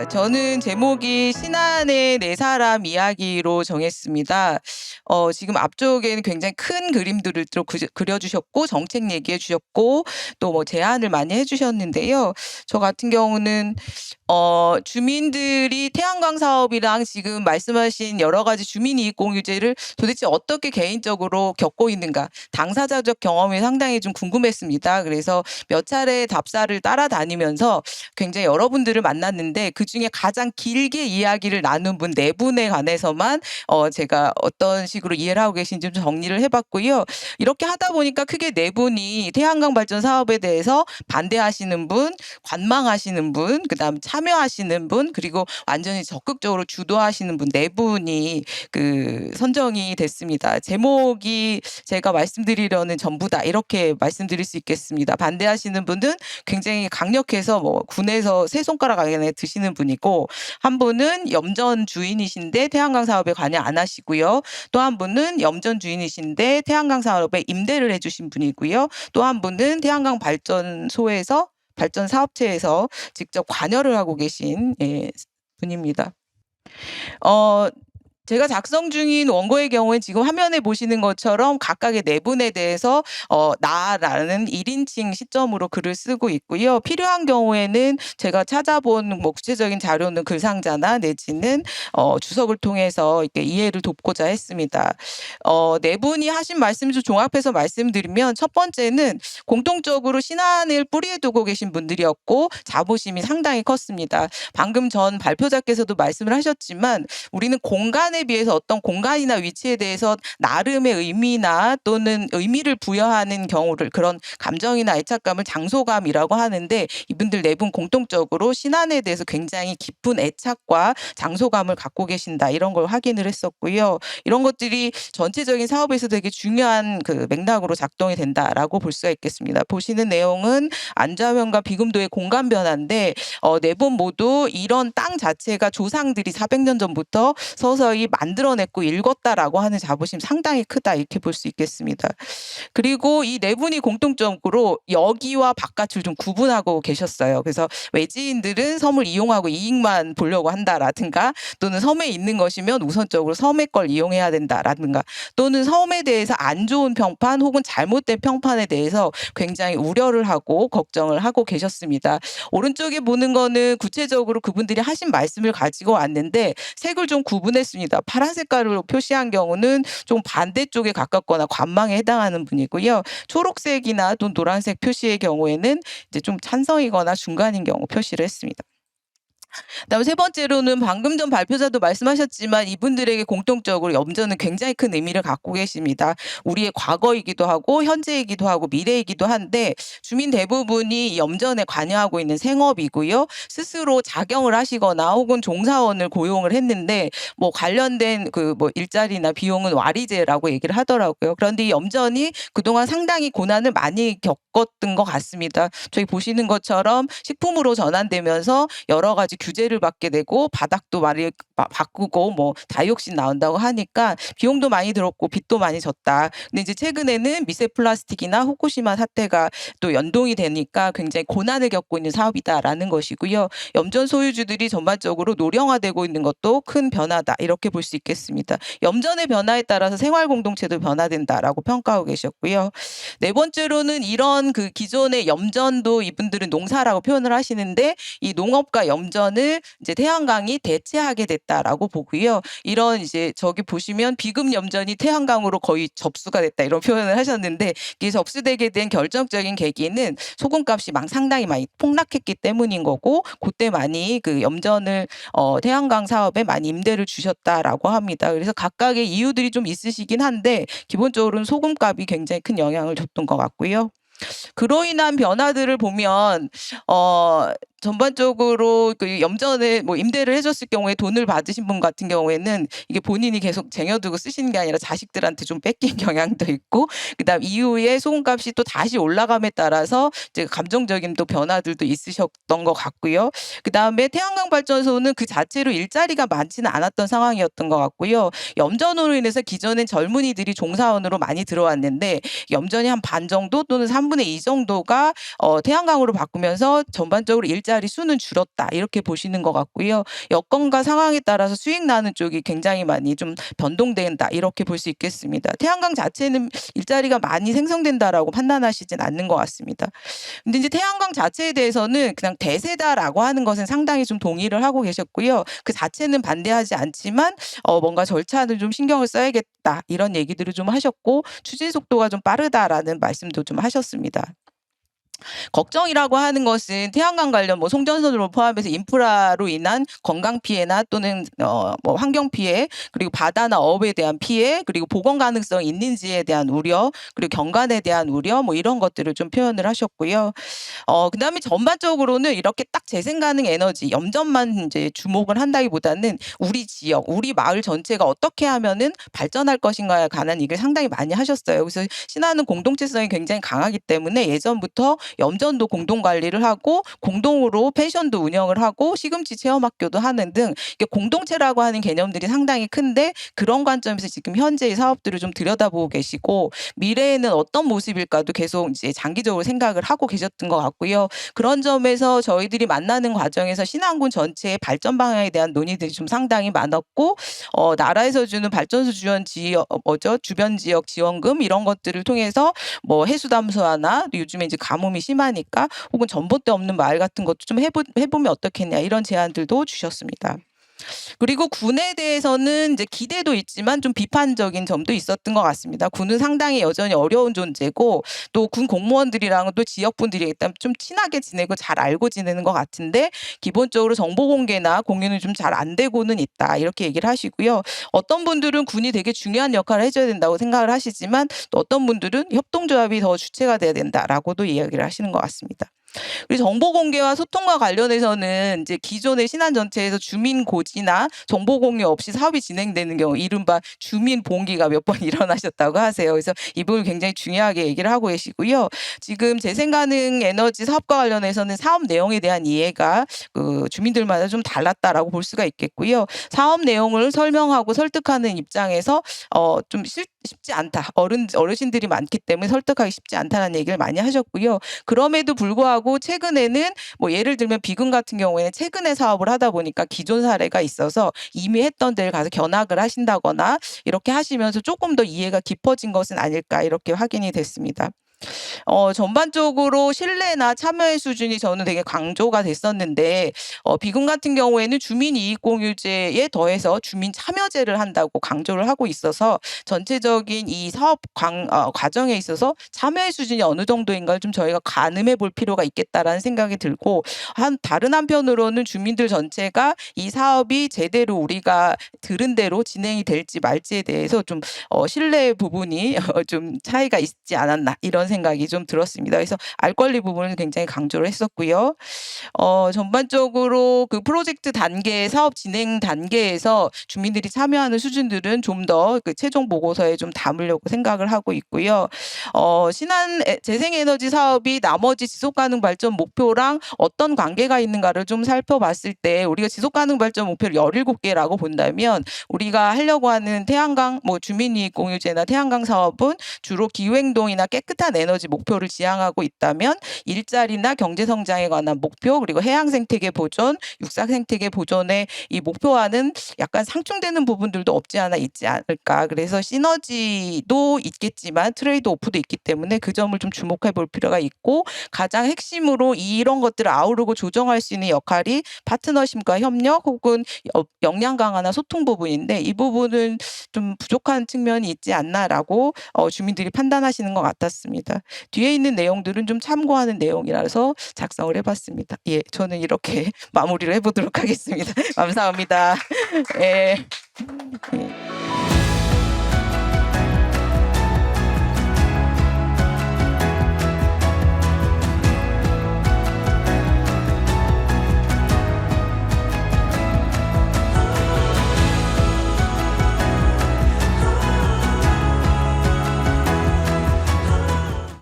자, 저는 제목이 신안의 네 사람 이야기로 정했습니다. 어, 지금 앞쪽에는 굉장히 큰 그림들을 그려주셨고, 정책 얘기해 주셨고, 또 뭐 제안을 많이 해주셨는데요. 저 같은 경우는 어, 주민들이 태양광 사업이랑 지금 말씀하신 여러 가지 주민이익 공유제를 도대체 어떻게 개인적으로 겪고 있는가, 당사자적 경험이 상당히 좀 궁금했습니다. 그래서 몇 차례 답사를 따라다니면서 굉장히 여러분들을 만났는데 그 중에 가장 길게 이야기를 나눈 분 네 분에 관해서만 어, 제가 어떤 식으로 이해를 하고 계신지 좀 정리를 해봤고요. 이렇게 하다 보니까 크게 네 분이 태양광 발전 사업에 대해서 반대하시는 분, 관망하시는 분, 그다음 참 여하시는 분, 그리고 완전히 적극적으로 주도하시는 분 네 분이 그 선정이 됐습니다. 제목이 제가 말씀드리려는 전부다 이렇게 말씀드릴 수 있겠습니다. 반대하시는 분은 굉장히 강력해서 뭐 군에서 세 손가락 안에 드시는 분이고 한 분은 염전 주인이신데 태양광 사업에 관여 안 하시고요. 또 한 분은 염전 주인이신데 태양광 사업에 임대를 해주신 분이고요. 또 한 분은 태양광 발전소에서 발전 사업체에서 직접 관여를 하고 계신 예, 분입니다. 어, 제가 작성 중인 원고의 경우엔 지금 화면에 보시는 것처럼 각각의 네 분에 대해서 어, 나라는 1인칭 시점으로 글을 쓰고 있고요. 필요한 경우에는 제가 찾아본 뭐 구체적인 자료는 글상자나 내지는 어, 주석을 통해서 이렇게 이해를 돕고자 했습니다. 어, 네 분이 하신 말씀 좀 종합해서 말씀드리면 첫 번째는 공통적으로 신안을 뿌리에 두고 계신 분들이었고 자부심이 상당히 컸습니다. 방금 전 발표자께서도 말씀을 하셨지만 우리는 공간에 비해서 어떤 공간이나 위치에 대해서 나름의 의미나 또는 의미를 부여하는 경우를 그런 감정이나 애착감을 장소감이라고 하는데 이분들 네 분 공통적으로 신안에 대해서 굉장히 깊은 애착과 장소감을 갖고 계신다 이런 걸 확인을 했었고요. 이런 것들이 전체적인 사업에서 되게 중요한 그 맥락으로 작동이 된다라고 볼 수가 있겠습니다. 보시는 내용은 안좌면과 비금도의 공간 변화인데 어, 네분 모두 이런 땅 자체가 조상들이 400년 전부터 서서히 만들어냈고 읽었다라고 하는 자부심 상당히 크다 이렇게 볼 수 있겠습니다. 그리고 이 네 분이 공통적으로 여기와 바깥을 좀 구분하고 계셨어요. 그래서 외지인들은 섬을 이용하고 이익만 보려고 한다라든가 또는 섬에 있는 것이면 우선적으로 섬의 걸 이용해야 된다라든가 또는 섬에 대해서 안 좋은 평판 혹은 잘못된 평판에 대해서 굉장히 우려를 하고 걱정을 하고 계셨습니다. 오른쪽에 보는 거는 구체적으로 그분들이 하신 말씀을 가지고 왔는데 색을 좀 구분했습니다. 파란 색깔로 표시한 경우는 좀 반대쪽에 가깝거나 관망에 해당하는 분이고요. 초록색이나 또 노란색 표시의 경우에는 이제 좀 찬성이거나 중간인 경우 표시를 했습니다. 그다음에 세 번째로는 방금 전 발표자도 말씀하셨지만 이분들에게 공통적으로 염전은 굉장히 큰 의미를 갖고 계십니다. 우리의 과거이기도 하고 현재이기도 하고 미래이기도 한데 주민 대부분이 이 염전에 관여하고 있는 생업이고요. 스스로 작용을 하시거나 혹은 종사원을 고용을 했는데 뭐 관련된 그 뭐 일자리나 비용은 와리제라고 얘기를 하더라고요. 그런데 이 염전이 그동안 상당히 고난을 많이 겪었던 것 같습니다. 저희 보시는 것처럼 식품으로 전환되면서 여러 가지 규제를 받게 되고 바닥도 많이 바, 바꾸고 뭐 다이옥신 나온다고 하니까 비용도 많이 들었고 빚도 많이 졌다. 근데 이제 최근에는 미세 플라스틱이나 후쿠시마 사태가 또 연동이 되니까 굉장히 고난을 겪고 있는 사업이다라는 것이고요. 염전 소유주들이 전반적으로 노령화되고 있는 것도 큰 변화다 이렇게 볼 수 있겠습니다. 염전의 변화에 따라서 생활 공동체도 변화된다라고 평가하고 계셨고요. 네 번째로는 이런 그 기존의 염전도 이분들은 농사라고 표현을 하시는데 이 농업과 염 전을 이제 태양광이 대체하게 됐다라고 보고요. 이런 이제 저기 보시면 비금 염전이 태양광으로 거의 접수가 됐다 이런 표현을 하셨는데 이게 접수되게 된 결정적인 계기는 소금값이 막 상당히 많이 폭락했기 때문인 거고 그때 많이 그 염전을 어, 태양광 사업에 많이 임대를 주셨다라고 합니다. 그래서 각각의 이유들이 좀 있으시긴 한데 기본적으로는 소금값이 굉장히 큰 영향을 줬던 것 같고요. 그로 인한 변화들을 보면 어 전반적으로 그 염전에 뭐 임대를 해줬을 경우에 돈을 받으신 분 같은 경우에는 이게 본인이 계속 쟁여두고 쓰시는 게 아니라 자식들한테 좀 뺏긴 경향도 있고 그다음 이후에 소금값이 또 다시 올라감에 따라서 이제 감정적인 또 변화들도 있으셨던 것 같고요. 그다음에 태양광 발전소는 그 자체로 일자리가 많지는 않았던 상황이었던 것 같고요. 염전으로 인해서 기존엔 젊은이들이 종사원으로 많이 들어왔는데 염전이 한 반 정도 또는 3분의 2 정도가 어 태양광으로 바꾸면서 전반적으로 일자리 일자리 수는 줄었다. 이렇게 보시는 것 같고요. 여건과 상황에 따라서 수익 나는 쪽이 굉장히 많이 좀 변동된다. 이렇게 볼 수 있겠습니다. 태양광 자체는 일자리가 많이 생성된다라고 판단하시진 않는 것 같습니다. 근데 이제 태양광 자체에 대해서는 그냥 대세다라고 하는 것은 상당히 좀 동의를 하고 계셨고요. 그 자체는 반대하지 않지만 어 뭔가 절차를 좀 신경을 써야겠다. 이런 얘기들을 좀 하셨고 추진 속도가 좀 빠르다라는 말씀도 좀 하셨습니다. 걱정이라고 하는 것은 태양광 관련 뭐 송전선을 포함해서 인프라로 인한 건강 피해나 또는 어 뭐 환경 피해 그리고 바다나 어업에 대한 피해 그리고 복원 가능성이 있는지에 대한 우려 그리고 경관에 대한 우려 뭐 이런 것들을 좀 표현을 하셨고요. 어 그다음에 전반적으로는 이렇게 딱 재생 가능 에너지 염전만 인제 주목을 한다기보다는 우리 지역, 우리 마을 전체가 어떻게 하면은 발전할 것인가에 관한 얘기를 상당히 많이 하셨어요. 그래서 신안은 공동체성이 굉장히 강하기 때문에 예전부터 염전도 공동 관리를 하고 공동으로 펜션도 운영을 하고 시금치 체험학교도 하는 등 이게 공동체라고 하는 개념들이 상당히 큰데 그런 관점에서 지금 현재의 사업들을 좀 들여다보고 계시고 미래에는 어떤 모습일까도 계속 이제 장기적으로 생각을 하고 계셨던 것 같고요. 그런 점에서 저희들이 만나는 과정에서 신안군 전체의 발전 방향에 대한 논의들이 좀 상당히 많았고 어 나라에서 주는 발전소 지원 지역 어 뭐죠? 주변 지역 지원금 이런 것들을 통해서 뭐 해수 담수화나 요즘에 이제 가뭄이 심하니까 혹은 전봇대 없는 마을 같은 것도 좀 해보 해보면 어떻겠냐 이런 제안들도 주셨습니다. 그리고 군에 대해서는 이제 기대도 있지만 좀 비판적인 점도 있었던 것 같습니다. 군은 상당히 여전히 어려운 존재고 또 군 공무원들이랑은 또 지역 분들이 일단 좀 친하게 지내고 잘 알고 지내는 것 같은데 기본적으로 정보 공개나 공유는 좀 잘 안 되고는 있다. 이렇게 얘기를 하시고요. 어떤 분들은 군이 되게 중요한 역할을 해줘야 된다고 생각을 하시지만 또 어떤 분들은 협동조합이 더 주체가 돼야 된다라고도 이야기를 하시는 것 같습니다. 그리고 정보 공개와 소통과 관련해서는 이제 기존의 신안 전체에서 주민 고지나 정보 공유 없이 사업이 진행되는 경우 이른바 주민 봉기가 몇 번 일어나셨다고 하세요. 그래서 이 부분을 굉장히 중요하게 얘기를 하고 계시고요. 지금 재생 가능 에너지 사업과 관련해서는 사업 내용에 대한 이해가 그 주민들마다 좀 달랐다라고 볼 수가 있겠고요. 사업 내용을 설명하고 설득하는 입장에서 어좀쉽 쉽지 않다. 어른 어르신들이 많기 때문에 설득하기 쉽지 않다는 얘기를 많이 하셨고요. 그럼에도 불구하고 최근에는 뭐 예를 들면 비군 같은 경우에는 최근에 사업을 하다 보니까 기존 사례가 있어서 이미 했던 데를 가서 견학을 하신다거나 이렇게 하시면서 조금 더 이해가 깊어진 것은 아닐까 이렇게 확인이 됐습니다. 어 전반적으로 신뢰나 참여의 수준이 저는 되게 강조가 됐었는데 어 비군 같은 경우에는 주민 이익 공유제에 더해서 주민 참여제를 한다고 강조를 하고 있어서 전체적인 이 사업 광 어 과정에 있어서 참여의 수준이 어느 정도인가를 좀 저희가 가늠해 볼 필요가 있겠다라는 생각이 들고 한 다른 한편으로는 주민들 전체가 이 사업이 제대로 우리가 들은 대로 진행이 될지 말지에 대해서 좀 어 신뢰 부분이 어좀 차이가 있지 않았나 이런 생각이 좀 들었습니다. 그래서 알 권리 부분을 굉장히 강조를 했었고요. 어 전반적으로 그 프로젝트 단계 사업 진행 단계에서 주민들이 참여하는 수준들은 좀 더 그 최종 보고서에 좀 담으려고 생각을 하고 있고요. 어에 재생에너지 사업이 나머지 지속 가능 발전 목표랑 어떤 관계가 있는가를 좀 살펴봤을 때 우리가 지속 가능 발전 목표를 17 개라고 본다면 우리가 하려고 하는 태양광 뭐 주민 이익 공유제나 태양광 사업은 주로 기후 행동이나 깨끗한 에너지 목표를 지향하고 있다면 일자리나 경제 성장에 관한 목표 그리고 해양 생태계 보존, 육상 생태계 보존의 이 목표와는 약간 상충되는 부분들도 없지 않아 있지 않을까. 그래서 시너지도 있겠지만 트레이드 오프도 있기 때문에 그 점을 좀 주목해 볼 필요가 있고 가장 핵심으로 이런 것들을 아우르고 조정할 수 있는 역할이 파트너십과 협력 혹은 역 역량 강화나 소통 부분인데 이 부분은 좀 부족한 측면이 있지 않나라고 어 주민들이 판단하시는 것 같았 습니다. 뒤에 있는 내용들은 좀 참고하는 내용이라서 작성을 해 봤습니다. 예. 저는 이렇게 마무리를 해 보도록 하겠습니다. 감사합니다. 예. 예.